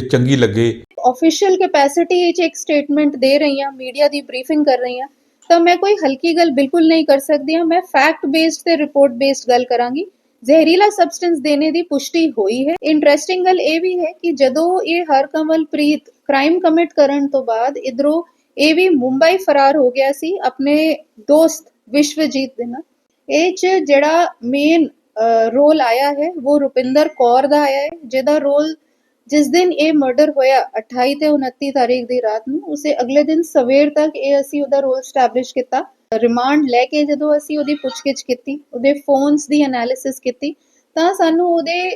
ਚੰਗੀ ਲੱਗੇ। Official capacity ਵਿੱਚ ਇੱਕ ਸਟੇਟਮੈਂਟ ਦੇ ਰਹੀ ਹਾਂ ਮੀਡੀਆ ਦੀ ਬਰੀਫਿੰਗ ਕਰ ਰਹੀ ਹਾਂ। ਤਾਂ ਮੈਂ ਕੋਈ ਹਲਕੀ ਗੱਲ ਬਿਲਕੁਲ ਨਹੀਂ ਕਰ ਸਕਦੀ ਹਾਂ। ਮੈਂ ਫੈਕਟ ਬੇਸਡ ਤੇ ਰਿਪੋਰਟ ਬੇਸਡ ਗੱਲ ਕਰਾਂਗੀ। ਜ਼ਹਿਰੀਲਾ ਸਬਸਟੈਂਸ ਦੇਣੇ ਦੀ ਪੁਸ਼ਟੀ ਹੋਈ ਹੈ। ਇੰਟਰਸਟਿੰਗ ਗੱਲ ਇਹ ਵੀ ਹੈ ਕਿ ਜਦੋਂ ਇਹ ਹਰਕਮਲਪ੍ਰੀਤ ਕ੍ਰਾਈਮ ਕਮਿਟ ਕਰਨ ਤੋਂ ਬਾਅਦ ਇਧਰੋਂ ਇਹ ਵੀ ਮੁੰਬਈ ਫਰਾਰ ਹੋ ਗਿਆ ਸੀ ਆਪਣੇ ਦੋਸਤ ਵਿਸ਼ਵਜੀਤ ਦੇ ਨਾਲ। ਇਹ ਚ ਜਿਹੜਾ ਮੇਨ ਰੋਲ ਆਇਆ ਹੈ, ਉਹ ਰੁਪਿੰਦਰ ਕੌਰ ਦਾ ਆਇਆ ਹੈ, ਜਿਹਦਾ ਰੋਲ ਜਿਸ ਦਿਨ ਇਹ ਮਰਡਰ ਹੋਇਆ 28 ਤੇ 29 ਤਾਰੀਖ ਦੀ ਰਾਤ ਨੂੰ, ਉਸੇ ਅਗਲੇ ਦਿਨ ਸਵੇਰ ਤੱਕ ਇਹ ਅਸੀਂ ਉਹਦਾ ਰੋਲ ਸਟੈਬਲਿਸ਼ ਕੀਤਾ। ਰਿਮਾਂਡ ਲੈ ਕੇ ਜਦੋਂ ਅਸੀਂ ਉਹਦੀ ਪੁੱਛਗਿੱਛ ਕੀਤੀ, ਉਹਦੇ ਫੋਨਸ ਦੀ ਐਨਾਲਿਸਿਸ ਕੀਤੀ, ਤਾਂ ਸਾਨੂੰ ਉਹਦੇ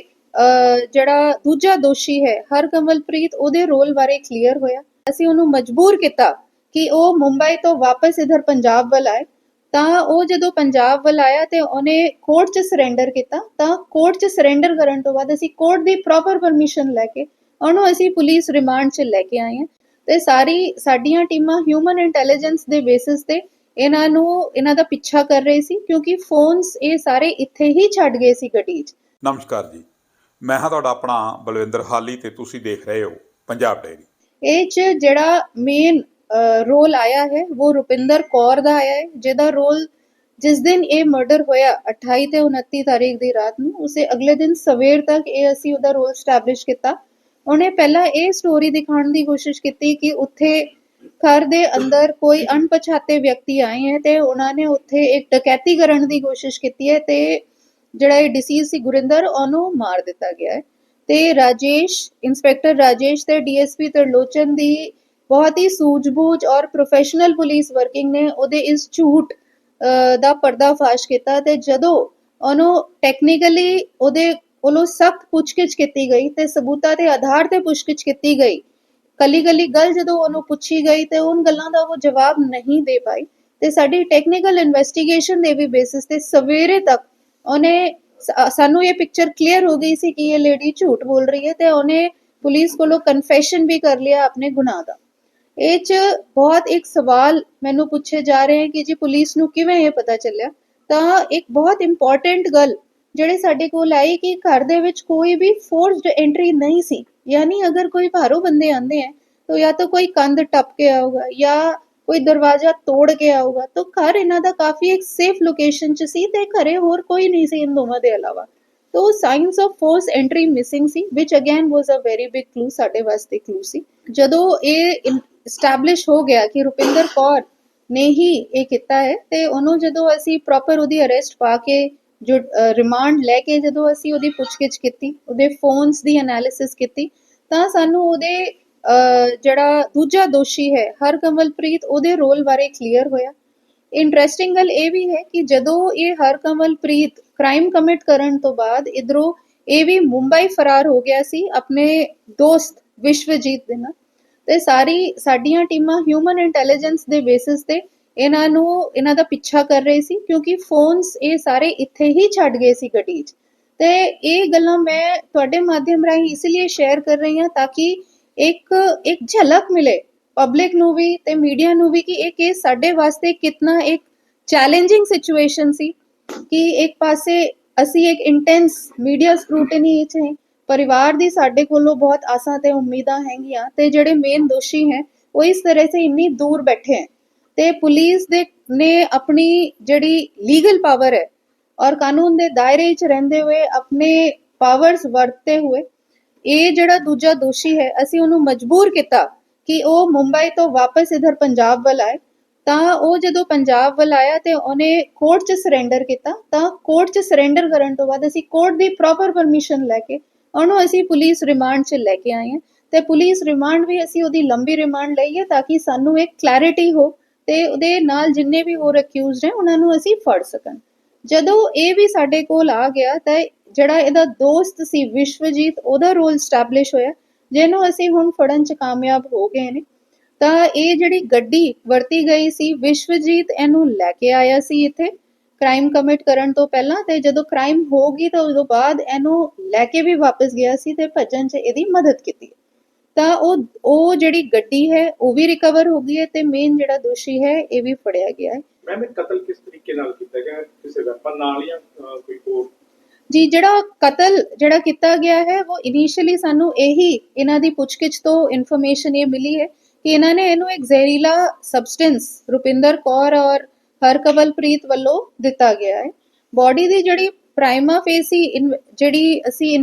ਜਿਹੜਾ ਦੂਜਾ ਦੋਸ਼ੀ ਹੈ, ਹਰਕਮਲਪ੍ਰੀਤ, ਉਹਦੇ ਰੋਲ ਬਾਰੇ ਕਲੀਅਰ ਹੋਇਆ। ਅਸੀਂ ਉਹਨੂੰ ਮਜਬੂਰ ਕੀਤਾ ਕਿ ਉਹ ਮੁੰਬਈ ਤੋਂ ਵਾਪਸ ਇਧਰ ਪੰਜਾਬ ਵੱਲ ਆਏ। ਤਾਂ ਉਹ ਜਦੋਂ ਪੰਜਾਬ ਵੱਲ ਆਇਆ ਤੇ ਉਹਨੇ ਕੋਰਟ 'ਚ ਸਰੈਂਡਰ ਕੀਤਾ ਤਾਂ ਕੋਰਟ 'ਚ ਸਰੈਂਡਰ ਕਰਨ ਤੋਂ ਬਾਅਦ ਅਸੀਂ ਕੋਰਟ ਦੀ ਪ੍ਰੋਪਰ ਪਰਮਿਸ਼ਨ ਲੈ ਕੇ ਉਹਨੂੰ ਅਸੀਂ ਪੁਲਿਸ ਰਿਮਾਂਡ 'ਚ ਲੈ ਕੇ ਆਏ ਹਾਂ ਤੇ ਸਾਰੀ ਸਾਡੀਆਂ ਟੀਮਾਂ ਹਿਊਮਨ ਇੰਟੈਲੀਜੈਂਸ ਦੇ ਬੇਸਿਸ ਤੇ ਇਹਨਾਂ ਨੂੰ ਇਹਨਾਂ ਦਾ ਪਿੱਛਾ ਕਰ ਰਹੀ ਸੀ ਕਿਉਂਕਿ ਫੋਨਸ ਇਹ ਸਾਰੇ ਇੱਥੇ ਹੀ ਛੱਡ ਗਏ ਸੀ ਗੱਡੀ 'ਚ। ਨਮਸਕਾਰ ਜੀ। ਮੈਂ ਹਾਂ ਤੁਹਾਡਾ ਆਪਣਾ ਬਲਵਿੰਦਰ ਹਾਲੀ ਤੇ ਤੁਸੀਂ ਦੇਖ ਰਹੇ ਹੋ ਪੰਜਾਬ ਡਾਇਰੀ ਇਹ ਚ ਜਿਹੜਾ ਮੇਨ ਰੋਲ ਆਇਆ ਹੈ, ਉਹ ਰੁਪਿੰਦਰ ਕੌਰ ਦਾ ਆਇਆ ਹੈ, ਜਿਹਦਾ ਰੋਲ ਜਿਸ ਦਿਨ ਇਹ ਮਰਡਰ ਹੋਇਆ 28 ਤੇ 29 ਤਾਰੀਖ ਦੀ ਰਾਤ ਨੂੰ, ਉਸੇ ਅਗਲੇ ਦਿਨ ਸਵੇਰ ਤੱਕ ਇਹ ਅਸੀਂ ਉਹਦਾ ਰੋਲ ਸਟੈਬਲਿਸ਼ ਕੀਤਾ। ਉਹਨੇ ਪਹਿਲਾਂ ਇਹ ਸਟੋਰੀ ਦਿਖਾਉਣ ਦੀ ਕੋਸ਼ਿਸ਼ ਕੀਤੀ ਕਿ ਉੱਥੇ ਘਰ ਦੇ ਅੰਦਰ ਕੋਈ ਅਣਪਛਾਤੇ ਵਿਅਕਤੀ ਆਏ ਹੈ ਤੇ ਉਹਨਾਂ ਨੇ ਉੱਥੇ ਇੱਕ ਡਕੈਤੀ ਕਰਨ ਦੀ ਕੋਸ਼ਿਸ਼ ਕੀਤੀ ਹੈ ਤੇ ਜਿਹੜਾ ਇਹ ਡਿਸੀਜ਼ ਸੀ ਗੁਰਿੰਦਰ, ਉਹਨੂੰ ਮਾਰ ਦਿੱਤਾ ਗਿਆ ਹੈ। ਤੇ ਰਾਜੇਸ਼ ਇੰਸਪੈਕਟਰ ਰਾਜੇਸ਼ ਤੇ ਡੀਐਸਪੀ ਤਰਲੋਚਨ ਦੀ ਬਹੁਤ ਹੀ ਸੂਝ-ਬੂਝ ਔਰ ਪ੍ਰੋਫੈਸ਼ਨਲ ਪੁਲਿਸ ਵਰਕਿੰਗ ਨੇ ਉਹਦੇ ਇਸ ਝੂਠ ਦਾ ਪਰਦਾਫਾਸ਼ ਕੀਤਾ ਤੇ ਜਦੋਂ ਉਹਨੂੰ ਟੈਕਨੀਕਲੀ ਉਹਦੇ ਕੋਲੋਂ ਸਖਤ ਪੁੱਛਗਿੱਛ ਕੀਤੀ ਗਈ ਤੇ ਸਬੂਤਾਂ ਦੇ ਆਧਾਰ ਤੇ ਪੁੱਛਗਿੱਛ ਕੀਤੀ ਗਈ, ਕੱਲੀ-ਕੱਲੀ ਗੱਲ ਜਦੋਂ ਉਹਨੂੰ ਪੁੱਛੀ ਗਈ ਤੇ ਉਹਨਾਂ ਗੱਲਾਂ ਦਾ ਉਹ ਜਵਾਬ ਨਹੀਂ ਦੇ ਪਾਈ ਤੇ ਸਾਡੀ ਟੈਕਨੀਕਲ ਇਨਵੈਸਟੀਗੇਸ਼ਨ ਦੇ ਵੀ ਬੇਸਿਸ ਤੇ ਸਵੇਰੇ ਤੱਕ ਉਹਨੇ ਸ- ਸਾਨੂੰ ਇਹ ਪਿਕਚਰ ਕਲੀਅਰ ਹੋ ਗਈ ਸੀ ਕਿ ਇਹ ਲੇਡੀ ਝੂਠ ਬੋਲ ਰਹੀ ਹੈ ਤੇ ਉਹਨੇ ਪੁਲਿਸ ਕੋਲੋਂ ਕਨਫੈਸ਼ਨ ਵੀ ਕਰ ਲਿਆ ਆਪਣੇ ਗੁਨਾਹ ਦਾ। ਇਹ ਚ ਬਹੁਤ ਇੱਕ ਸਵਾਲ ਮੈਨੂੰ ਪੁੱਛੇ ਜਾ ਰਹੇ ਹਨ ਕਿ ਜੀ ਪੁਲਿਸ ਨੂੰ ਕਿਵੇਂ ਇਹ ਪਤਾ ਚੱਲਿਆ? ਤਾਂ ਇੱਕ ਬਹੁਤ ਇੰਪੋਰਟੈਂਟ ਗੱਲ ਜਿਹੜੇ ਸਾਡੇ ਕੋਲ ਆਈ ਕਿ ਘਰ ਦੇ ਵਿੱਚ ਕੋਈ ਵੀ ਫੋਰਸਡ ਐਂਟਰੀ ਨਹੀਂ ਸੀ। ਯਾਨੀ ਅਗਰ ਕੋਈ ਬਾਹਰੋਂ ਬੰਦੇ ਆਂਦੇ ਹੈ, ਤਾਂ ਜਾਂ ਤਾਂ ਕੋਈ ਕੰਧ ਟੱਪ ਕੇ ਆਊਗਾ ਜਾਂ ਕੋਈ ਦਰਵਾਜ਼ਾ ਤੋੜ ਕੇ ਆਊਗਾ, ਤਾਂ ਘਰ ਇਹਨਾਂ ਦਾ ਕਾਫੀ ਇੱਕ ਸੇਫ ਲੋਕੇਸ਼ਨ 'ਚ ਸੀ ਤੇ ਘਰੇ ਹੋਰ ਕੋਈ ਨਹੀਂ ਸੀ ਇਨ ਦੋਵਾਂ ਦੇ ਇਲਾਵਾ। ਤੋ signs of force entry missing C which again was a very big clue ਸਾਡੇ ਵਾਸਤੇ ਕਲੂ ਸੀ ਜਦੋਂ ਇਹ ਸਟੈਬਲਿਸ਼ ਹੋ ਗਿਆ ਕਿ ਰੁਪਿੰਦਰ ਕੌਰ ਨੇ ਹੀ ਇਹ ਕੀਤਾ ਹੈ ਤੇ ਉਹਨੂੰ ਜਦੋਂ ਅਸੀਂ ਪ੍ਰੋਪਰ ਉਹਦੀ ਅਰੈਸਟ ਪਾ ਕੇ ਜੋ ਰਿਮਾਂਡ ਲੈ ਕੇ ਜਦੋਂ ਅਸੀਂ ਉਹਦੀ ਪੁੱਛਗਿੱਛ ਕੀਤੀ ਉਹਦੇ ਫੋਨਸ ਦੀ ਐਨਾਲਿਸਿਸ ਕੀਤੀ ਤਾਂ ਸਾਨੂੰ ਉਹਦੇ ਜਿਹੜਾ ਦੂਜਾ ਦੋਸ਼ੀ ਹੈ ਹਰਕਮਲਪ੍ਰੀਤ ਉਹਦੇ ਰੋਲ ਬਾਰੇ ਕਲੀਅਰ ਹੋਇਆ ਇੰਟਰਸਟਿੰਗ ਗੱਲ ਇਹ ਵੀ ਹੈ ਕਿ ਜਦੋਂ ਇਹ ਹਰਕਮਲਪ੍ਰੀਤ ਕ੍ਰਾਈਮ ਕਮਿਟ ਕਰਨ ਤੋਂ ਬਾਅਦ ਇਧਰੋਂ ਇਹ ਵੀ ਮੁੰਬਈ ਫਰਾਰ ਹੋ ਗਿਆ ਸੀ ਆਪਣੇ ਦੋਸਤ ਵਿਸ਼ਵਜੀਤ ਦੇ ਨਾਲ। ਤੇ ਸਾਰੀ, ਸਾਡੀਆਂ ਟੀਮਾਂ ਹਿਊਮਨ ਇੰਟੈਲੀਜੈਂਸ ਦੇ ਬੇਸਿਸ ਤੇ ਇਹਨਾਂ ਨੂੰ, ਇਹਨਾਂ ਦਾ ਪਿੱਛਾ ਕਰ ਰਹੀ ਸੀ ਕਿਉਂਕਿ ਫੋਨਸ ਇਹ ਸਾਰੇ ਇੱਥੇ ਹੀ ਛੱਡ ਗਏ ਸੀ ਗੱਡੀ 'ਚ। ਤੇ ਇਹ ਗੱਲਾਂ ਮੈਂ ਤੁਹਾਡੇ ਮਾਧਿਅਮ ਰਾਹੀਂ ਇਸ ਲਈ ਸ਼ੇਅਰ ਕਰ ਰਹੀ ਹਾਂ ਤਾਂ ਕਿ ਇੱਕ ਇੱਕ ਝਲਕ ਮਿਲੇ ਪਬਲਿਕ ਨੂੰ ਵੀ ਤੇ ਮੀਡੀਆ ਨੂੰ ਵੀ ਕਿ ਇਹ ਕੇਸ ਸਾਡੇ ਵਾਸਤੇ ਕਿੰਨਾ ਇੱਕ ਚੈਲੰਜਿੰਗ ਸਿਚੁਏਸ਼ਨ ਸੀ। ਕਿ ਇੱਕ ਪਾਸੇ ਅਸੀਂ ਇੱਕ ਇੰਟੈਂਸ ਮੀਡੀਆ ਸਕ੍ਰੂਟਨੀ ਵਿੱਚ ਹੈ, ਪਰਿਵਾਰ ਦੀ ਸਾਡੇ ਕੋਲੋਂ ਬਹੁਤ ਆਸਾਂ ਤੇ ਉਮੀਦਾਂ ਹੈਗੀਆਂ ਤੇ ਜਿਹੜੇ ਮੇਨ ਦੋਸ਼ੀ ਹੈ, ਉਹ ਇਸ ਤਰ੍ਹਾਂ ਸੇ ਇੰਨੀ ਦੂਰ ਬੈਠੇ ਹੈ। ਤੇ ਪੁਲਿਸ ਦੇ ਨੇ ਆਪਣੀ ਜਿਹੜੀ ਲੀਗਲ ਪਾਵਰ ਹੈ ਔਰ ਕਾਨੂੰਨ ਦੇ ਦਾਇਰੇ ਵਿੱਚ ਰਹਿੰਦੇ ਹੋਏ ਆਪਣੇ ਪਾਵਰਸ ਵਰਤਦੇ ਹੋਏ ਇਹ ਜਿਹੜਾ ਦੂਜਾ ਦੋਸ਼ੀ ਹੈ, ਅਸੀਂ ਉਹਨੂੰ ਮਜਬੂਰ ਕੀਤਾ ਕਿ ਉਹ ਮੁੰਬਈ ਤੋਂ ਵਾਪਸ ਇਧਰ ਪੰਜਾਬ ਵੱਲ ਆਏ। ਤਾਂ ਉਹ ਜਦੋਂ ਪੰਜਾਬ ਵੱਲ ਆਇਆ ਤੇ ਉਹਨੇ ਕੋਰਟ 'ਚ ਸਰੈਂਡਰ ਕੀਤਾ, ਤਾਂ ਕੋਰਟ 'ਚ ਸਰੈਂਡਰ ਕਰਨ ਤੋਂ ਬਾਅਦ ਅਸੀਂ ਕੋਰਟ ਦੀ ਪ੍ਰੋਪਰ ਪਰਮਿਸ਼ਨ ਲੈ ਕੇ ਉਹਨੂੰ ਅਸੀਂ ਪੁਲਿਸ ਰਿਮਾਂਡ 'ਚ ਲੈ ਕੇ ਆਏ ਹਾਂ ਤੇ ਪੁਲਿਸ ਰਿਮਾਂਡ ਵੀ ਅਸੀਂ ਉਹਦੀ ਲੰਬੀ ਰਿਮਾਂਡ ਲਈ ਹੈ ਤਾਂ ਕਿ ਸਾਨੂੰ ਇੱਕ ਕਲੈਰਿਟੀ ਹੋ ਤੇ ਉਹਦੇ ਨਾਲ ਜਿੰਨੇ ਵੀ ਹੋਰ ਅਕਿਊਜ਼ਡ ਹੈ ਉਹਨਾਂ ਨੂੰ ਅਸੀਂ ਫੜ ਸਕਣ। ਜਦੋਂ ਇਹ ਵੀ ਸਾਡੇ ਕੋਲ ਆ ਗਿਆ ਤਾਂ ਜਿਹੜਾ ਇਹਦਾ ਦੋਸਤ ਸੀ ਵਿਸ਼ਵਜੀਤ, ਉਹਦਾ ਰੋਲ ਸਟੈਬਲਿਸ਼ ਹੋਇਆ, ਜਿਹਨੂੰ ਅਸੀਂ ਹੁਣ ਫੜਨ 'ਚ ਕਾਮਯਾਬ ਹੋ ਗਏ ਨੇ। ਤਾਂ ਇਹ ਜਿਹੜੀ ਗੱਡੀ ਵਰਤੀ ਗਈ ਸੀ ਵਿਸ਼ਵਜੀਤ ਇਹਨੂੰ ਲੈ ਕੇ ਆਇਆ ਸੀ ਇੱਥੇ। ਕ੍ਰਾਈਮ ਕਮਿਟ ਕਰਨ ਤੋਂ ਪਹਿਲਾਂ ਤੇ ਜਦੋਂ ਕ੍ਰਾਈਮ ਹੋ ਗਈ ਤਾਂ ਉਸ ਤੋਂ ਬਾਅਦ ਇਹਨੂੰ ਲੈ ਕੇ ਵੀ ਵਾਪਸ ਗਿਆ ਸੀ ਤੇ ਭੱਜਣ 'ਚ ਇਹਦੀ ਮਦਦ ਕੀਤੀ। ਤਾਂ ਉਹ ਉਹ ਜਿਹੜੀ ਗੱਡੀ ਹੈ ਉਹ ਵੀ ਰਿਕਵਰ ਹੋ ਗਈ ਹੈ ਤੇ ਮੇਨ ਜਿਹੜਾ ਦੋਸ਼ੀ ਹੈ ਇਹ ਵੀ ਫੜਿਆ ਗਿਆ ਹੈ। ਮੈਮ ਇਹ ਕਤਲ ਕਿਸ ਤਰੀਕੇ ਨਾਲ ਕੀਤਾ ਗਿਆ? ਕਿਸੇ ਵੈਪਨ ਨਾਲ ਜਾਂ ਕੋਈ ਹੋਰ? ਜੀ ਜਿਹੜਾ ਕਤਲ ਜਿਹੜਾ ਕੀਤਾ ਗਿਆ ਹੈ ਉਹ ਇਨੀਸ਼ੀਅਲੀ ਸਾਨੂੰ ਇਹੀ ਇਹਨਾਂ ਦੀ ਪੁੱਛਗਿੱਛ ਤੋਂ ਇਨਫੋਰਮੇਸ਼ਨ ਇਹ ਮਿਲੀ ਹੈ ਕਿ ਇਹਨਾਂ ਨੇ ਇਹਨੂੰ ਇੱਕ ਜ਼ਹਿਰੀਲਾ ਸਬਸਟੈਂਸ ਰੁਪਿੰਦਰ ਕੌਰ ਔਰ ਹਰਕਵਲਪ੍ਰੀਤ ਵੱਲੋਂ ਦਿੱਤਾ ਗਿਆ ਹੈ। ਬਾਡੀ ਦੀ ਜਿਹੜੀ ਪ੍ਰਾਈਮਾ ਫੇਸੀ ਜਿਹੜੀ ਅਸੀਂ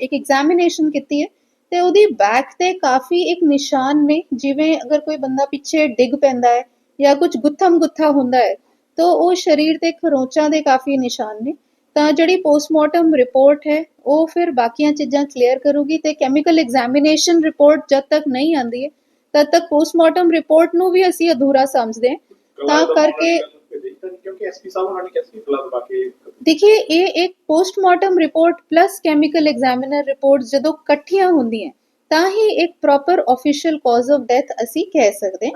ਇੱਕ ਐਗਜ਼ਾਮੀਨੇਸ਼ਨ ਕੀਤੀ ਹੈ ਤੇ ਉਹਦੀ ਬੈਕ ਤੇ ਕਾਫੀ ਇੱਕ ਨਿਸ਼ਾਨ ਨੇ, ਜਿਵੇਂ ਅਗਰ ਕੋਈ ਬੰਦਾ ਪਿੱਛੇ ਡਿੱਗ ਪੈਂਦਾ ਹੈ ਜਾਂ ਕੁਝ ਗੁੱਥਮ ਗੁੱਥਾ ਹੁੰਦਾ ਹੈ, ਤਾਂ ਉਹ ਸਰੀਰ ਤੇ ਖਰੋਚਾਂ ਦੇ ਕਾਫੀ ਨਿਸ਼ਾਨ ਨੇ। ਤਾਂ ਜਿਹੜੀ ਪੋਸਟਮਾਰਟਮ ਰਿਪੋਰਟ ਹੈ, ਉਹ ਫਿਰ ਬਾਕੀਆਂ ਚੀਜ਼ਾਂ ਕਲੀਅਰ ਕਰੂਗੀ ਤੇ ਕੈਮੀਕਲ ਐਗਜ਼ਾਮੀਨੇਸ਼ਨ ਰਿਪੋਰਟ ਜਦ ਤੱਕ ਨਹੀਂ ਆਂਦੀ ਹੈ ਤਦ ਤੱਕ ਪੋਸਟਮਾਰਟਮ ਰਿਪੋਰਟ ਨੂੰ ਵੀ ਅਸੀਂ ਅਧੂਰਾ ਸਮਝਦੇ ਹਾਂ। ਤਾਂ ਕਰਕੇ ਕਿਉਂਕਿ ਐਸਪੀ ਸਾਹਿਬ ਉਹਨਾਂ ਨੇ ਕਿਹਾ ਸੀ ਫਿਲਹਾਲ ਬਾਕੀ ਦੇਖिए ਇਹ ਇੱਕ postmortem report plus chemical examiner report ਜਦੋਂ ਇਕੱਠੀਆਂ ਹੁੰਦੀਆਂ ਤਾਂ ਹੀ ਇੱਕ proper official cause of death ਅਸੀਂ ਕਹਿ ਸਕਦੇ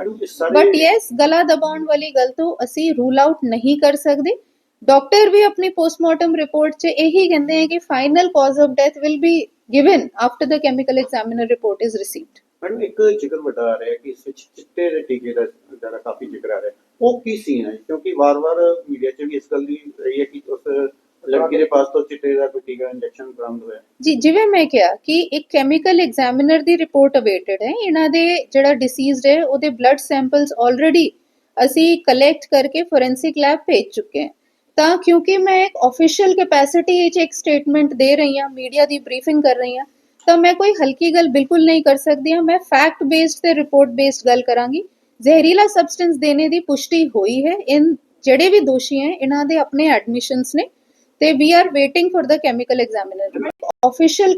ਬਟ ਯੈਸ ਗਲਾ ਦਬਾਉਣ ਵਾਲੀ ਗੱਲ ਤੋਂ ਅਸੀਂ ਰੂਲ ਆਊਟ ਨਹੀਂ ਕਰ ਸਕਦੇ। ਡਾਕਟਰ ਵੀ ਆਪਣੀ ਪੋਸਟਮਾਰਟਮ ਰਿਪੋਰਟ 'ਚ ਇਹੀ ਕਹਿੰਦੇ ਹੈ ਕਿ final cause of death will be given after the chemical examiner report is received madam, ਇੱਕ ਜ਼ਿਕਰ ਵੱਡਾ ਆ ਰਿਹਾ ਕਿ ਇਸ ਚਿੱਟੇ ਦੇ ਟੀਕੇ ਦਾ ਜਿਹੜਾ ਕਾਫੀ ਜ਼ਿਕਰ ਆ ਰਿਹਾ। ਉਹ ਕੀ ਸੀਨ ਹੈ? ਕਿਉਂਕਿ ਵਾਰ-ਵਾਰ ਮੀਡੀਆ 'ਚ ਵੀ ਇਸ ਗੱਲ ਦੀ ਰਹੀ ਹੈ ਕਿ ਉਸ ਲੜਕੀ ਦੇ ਪਾਸ ਤੋਂ ਚਿੱਟੇ ਦਾ ਕੋਈ ਟੀਕਾ ਇੰਜੈਕਸ਼ਨ ਬਰਾਮਦ ਹੋਇਆ। ਜੀ, ਜਿਵੇਂ ਮੈਂ ਕਿਹਾ ਕਿ ਇੱਕ ਕੈਮੀਕਲ ਐਗਜ਼ਾਮੀਨਰ ਦੀ ਰਿਪੋਰਟ ਅਵੇਟਡ ਹੈ। ਇਹਨਾਂ ਦੇ ਜਿਹੜਾ ਡਿਸੀਜ਼ਡ ਹੈ, ਉਹਦੇ ਬਲੱਡ ਸੈਂਪਲਸ ਆਲਰੇਡੀ ਅਸੀਂ ਕਲੈਕਟ ਕਰਕੇ ਫੋਰੈਂਸਿਕ ਲੈਬ ਭੇਜ ਚੁੱਕੇ ਹਾਂ। ਤਾਂ ਕਿਉਂਕਿ ਮੈਂ ਇੱਕ ਆਫੀਸ਼ੀਅਲ ਕੈਪੈਸਿਟੀ ਵਿੱਚ ਇੱਕ ਸਟੇਟਮੈਂਟ ਦੇ ਰਹੀ ਹਾਂ ਮੀਡੀਆ ਦੀ ਬਰੀਫਿੰਗ ਕਰ ਰਹੀ ਹਾਂ ਤਾਂ ਮੈਂ ਕੋਈ ਹਲਕੀ ਗੱਲ ਬਿਲਕੁਲ ਨਹੀਂ ਕਰ ਸਕਦੀ ਹਾਂ ਮੈਂ ਫੈਕਟ ਬੇਸਡ ਤੇ ਰਿਪੋਰਟ ਬੇਸਡ ਗੱਲ ਕਰਾਂਗੀ ਜ਼ਹਿਰੀਲਾ ਸਬਸਟੈਂਸ ਦੇਣੇ ਦੀ ਪੁਸ਼ਟੀ ਹੋਈ ਹੈ ਇਨ ਜਿਹੜੇ ਵੀ ਦੋਸ਼ੀ ਹੈ ਇਹਨਾਂ ਦੇ ਆਪਣੇ ਐਡਮਿਸ਼ਨਸ ਨੇ ਤੇ we are waiting for the chemical examiner official